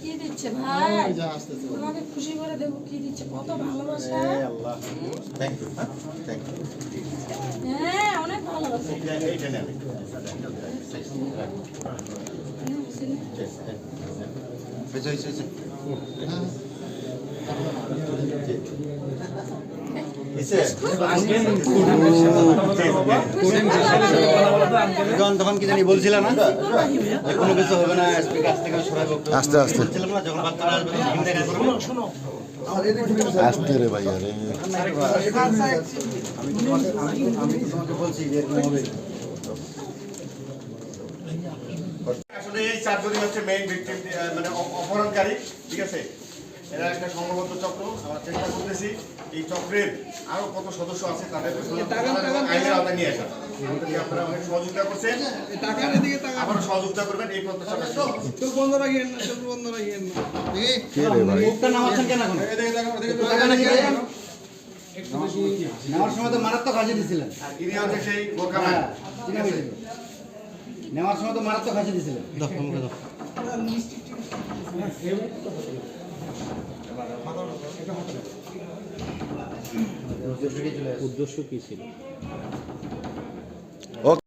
কি দিচ্ছে ভাই তোমাকে খুশি করে দেবো কি দিচ্ছে কত ভালোবাসা হ্যাঁ অনেক ভালোবাসা যখন তখন কি জানি বলছিল না? যে কোনো কিছু হবে না এসপি কাছ থেকে সরাবো আস্তে আস্তে। বলছিলাম না যখন বাচ্চারা আসবে তখন হিন্দি কাজ আস্তে রে ভাইয়া রে আমি তোমাকে আমি আমি তোমাকে বলছি যে এরকম হবে আসলে এই চারজনই হচ্ছে মেইন ভিকটিম মানে অপহরণকারী ঠিক আছে? এরা একটা সংঘবদ্ধ চক্র আমরা চেষ্টা করতেছি এই চক্রের আরও কত সদস্য আছে তাদের আইনের আওতায় নিয়ে আসা আমাদেরকে আপনারা অনেক সহযোগিতা করছেন। টাকার এদিকে টাকা সহযোগিতা করবেন এই প্রত্যাশা রাখছি। চোখ বন্ধ না চোখ বন্ধ রাখিয়েন না। কে রে ভাই? মুখটা নামাচ্ছেন কেন এখন? নেওয়ার সময় তো মারাত্মক হাসি দিছিলেন। আর ইনি হচ্ছে সেই? নেওয়ার সময় তো মারাত্মক হাসি দিছিলেন। ఓకే